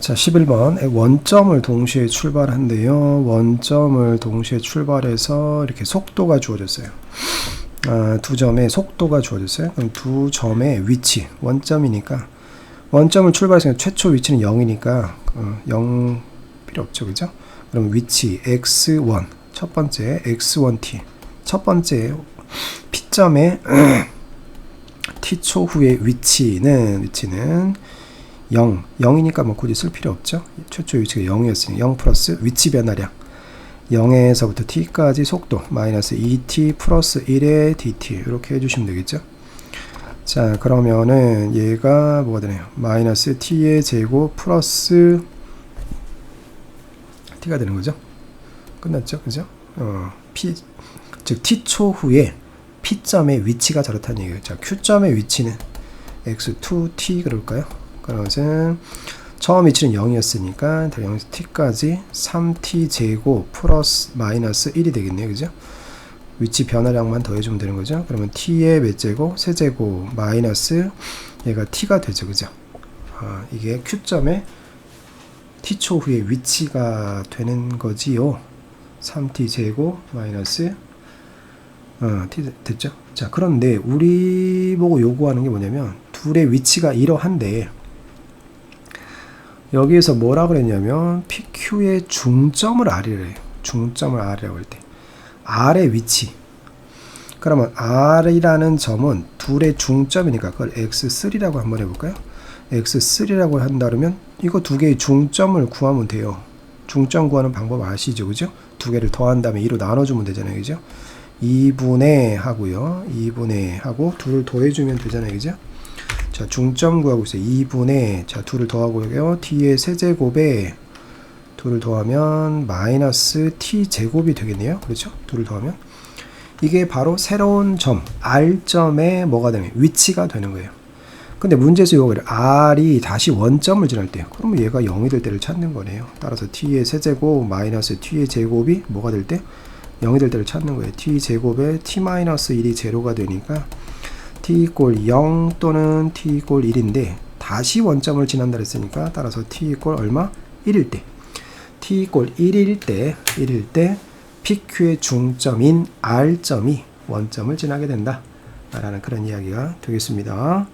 자, 11번. 원점을 동시에 출발한대요. 원점을 동시에 출발해서 이렇게 속도가 주어졌어요. 아, 두 점의 속도가 주어졌어요. 그럼 두 점의 위치, 원점이니까 원점을 출발했으니까 최초 위치는 0이니까 어, 0 필요 없죠. 그죠? 그럼 위치 x1 첫 번째 x1t 첫 번째 P점의 t초 후의 위치는 위치는 0 0이니까 뭐 굳이 쓸 필요 없죠. 최초 위치가 0이었으니 0 플러스 위치 변화량 0에서부터 t까지 속도 마이너스 2t 플러스 1의 dt 이렇게 해주시면 되겠죠. 자 그러면은 얘가 뭐가 되나요? 마이너스 t의 제곱 플러스 t가 되는 거죠. 끝났죠, 그죠? 어, p 즉 t초 후에 p점의 위치가 저렇다는 얘기예요. 자 q점의 위치는 x2t 그럴까요? 그것은 처음 위치는 0이었으니까 0에서 t까지 3t 제곱 플러스 마이너스 1이 되겠네요. 그죠? 위치 변화량만 더해주면 되는 거죠. 그러면 t의 몇 제곱? 세제곱 마이너스 얘가 t가 되죠. 그죠? 아, 이게 q점의 t초 후에 위치가 되는 거지요. 3t 제곱 마이너스 어, t 됐죠? 자, 그런데 우리 보고 요구하는 게 뭐냐면 둘의 위치가 이러한데 여기에서 뭐라 그랬냐면 PQ의 중점을 R이래. 중점을 R이라고 할 때. R의 위치. 그러면 R이라는 점은 둘의 중점이니까 그걸 X3라고 한번 해볼까요? X3라고 한다 그러면 이거 두 개의 중점을 구하면 돼요. 중점 구하는 방법 아시죠? 그죠? 두 개를 더한 다음에 2로 나눠주면 되잖아요. 그죠? 2분의 하고요. 2분의 하고 둘을 더해주면 되잖아요. 그죠? 자, 중점 구하고 있어요. 2분의 자, 둘을 더하고요. t의 세제곱에 둘을 더하면 마이너스 t 제곱이 되겠네요. 그렇죠? 둘을 더하면 이게 바로 새로운 점 r점의 뭐가 되면 위치가 되는 거예요. 근데 문제에서 이거를 r이 다시 원점을 지날 때 그러면 얘가 0이 될 때를 찾는 거네요. 따라서 t의 세제곱 마이너스 t의 제곱이 뭐가 될 때? 0이 될 때를 찾는 거예요. t 제곱에 t 마이너스 1이 제로가 되니까 t 이꼴 0 또는 t 이꼴 1인데 다시 원점을 지난다 그랬으니까 따라서 t 이꼴 얼마? 1일 때 t 이꼴 1일 때 1일 때 PQ의 중점인 R점이 원점을 지나게 된다 라는 그런 이야기가 되겠습니다.